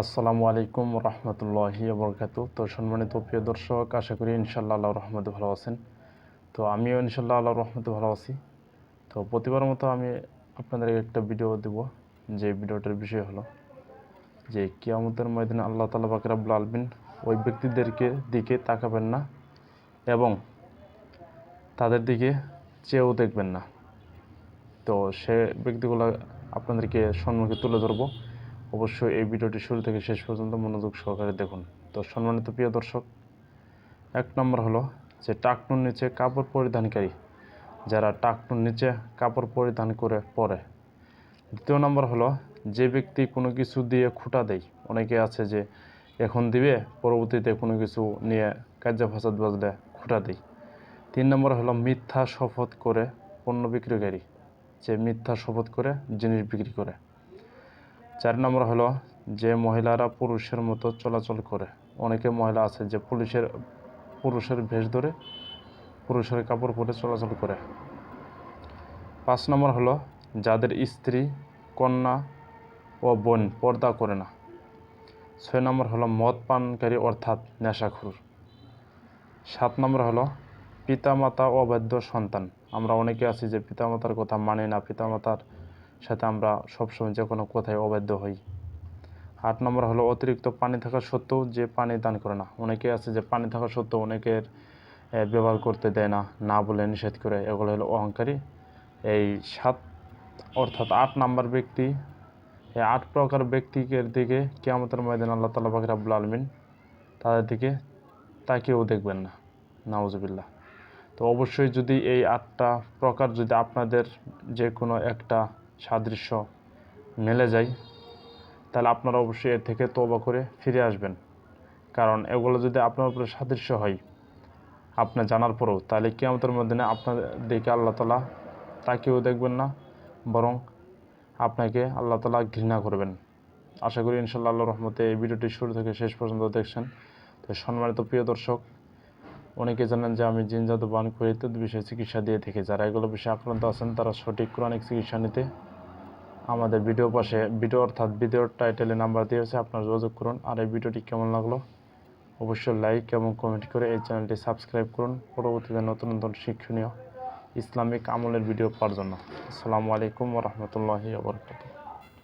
আসসালামু আলাইকুম রহমতুল্লাহি বরকাত তো সম্মানিত প্রিয় দর্শক, আশা করি ইনশাল্লাহ আল্লাহ রহমতে ভালো আছেন। তো আমিও ইনশাল্লাহ আল্লাহ রহমতে ভালো আছি। তো প্রতিবার মতো আমি আপনাদের একটা ভিডিও দেব, যে ভিডিওটার বিষয় হলো যে কিয়ামতের ময়দানে আল্লাহ তালা বাকরাবুল আলবিন ওই ব্যক্তিদেরকে দিকে তাকাবেন না এবং তাদের দিকে চেয়েও দেখবেন না। তো সে ব্যক্তিগুলো আপনাদেরকে সম্মুখে তুলে ধরবো। অবশ্যই এই ভিডিওটি শুরু থেকে শেষ পর্যন্ত মনোযোগ সহকারে দেখুন। তো সম্মানিত প্রিয় দর্শক, এক নম্বর হলো যে টাকনুর নিচে কাপড় পরিধানকারী, যারা টাকনুর নিচে কাপড় পরিধান করে পরে। দ্বিতীয় নম্বর হলো যে ব্যক্তি কোনো কিছু দিয়ে খুঁটা দেয়, অনেকে আছে যে এখন দিবে, পরবর্তীতে কোনো কিছু নিয়ে ফাসাদ বাজলে খুঁটা দেয়। তিন নম্বর হলো মিথ্যা শপথ করে পণ্য বিক্রিকারী যে মিথ্যা শপথ করে জিনিস বিক্রি করে। চার নম্বর হলো যে মহিলারা পুরুষের মতো চলাচল করে। অনেকে মহিলা আছে যে পুলিশের, পুরুষের ভেষ ধরে পুরুষের কাপড় পরে চলাচল করে। পাঁচ নম্বর হলো যাদের স্ত্রী, কন্যা ও বোন পর্দা করে না। ছয় নম্বর হলো মদ পানকারী অর্থাৎ নেশাখুর। সাত নম্বর হলো পিতামাতা অবাধ্য সন্তান। আমরা অনেকে আছি যে পিতামাতার কথা মানি না, পিতামাতার সাথে আমরা সবসময় যে কোনো কথায় অবাধ্য হই। আট নম্বর হলো, অতিরিক্ত পানি থাকা সত্ত্বেও যে পানি দান করে না। অনেকে আছে যে পানি থাকা সত্ত্বেও অনেকের ব্যবহার করতে দেয় না না বলে নিষেধ করে। এগুলো হলো অহংকারী। এই সাত, অর্থাৎ আট নাম্বার ব্যক্তি এই আট প্রকার ব্যক্তিকে দিকে কেয়ামতের ময়দান আল্লাহ তালা বাকির আব্বুল আলমিন তাদের দিকে তাকেও দেখবেন না। নাউজুবিল্লাহ। তো অবশ্যই যদি এই আটটা প্রকার যদি আপনাদের যে কোনো একটা সাদৃশ্য মেলে যায়, তাহলে আপনারা অবশ্যই এর থেকে তবা করে ফিরে আসবেন। কারণ এগুলো যদি আপনার উপরে সাদৃশ্য হয় আপনার জানার পরেও, তাহলে কেয়ামতের মধ্যে আপনার দিকে আল্লাহ তালা তাকেও দেখবেন না, বরং আপনাকে আল্লাহ তালা ঘৃণা করবেন। আশা করি ইনশাল্লাহ আল্লাহ রহমতে এই ভিডিওটি শুরু থেকে শেষ পর্যন্ত দেখছেন। তো সম্মানিত প্রিয় দর্শক, অনেকে জানেন যে আমি জিন জাদু বান করে বিষয়ে চিকিৎসা দিয়ে থাকি। যারা এগুলো বিষয়ে আক্রান্ত আছেন, তারা সঠিক কোরআনিক চিকিৎসা নিতে আমাদের ভিডিও পাশে, ভিডিও অর্থাৎ ভিডিওর টাইটেলে নাম্বার দিয়েছে আপনারা যোগাযোগ করুন। আর এই ভিডিওটি কেমন লাগল? অবশ্যই লাইক এবং কমেন্ট করে এই চ্যানেলটি সাবস্ক্রাইব করুন। পরবর্তীতে নতুন নতুন শিক্ষণীয় ইসলামিক আমলের ভিডিও পাওয়ার জন্য। আসসালামু আলাইকুম রহমতুল্লাহি আবরকাত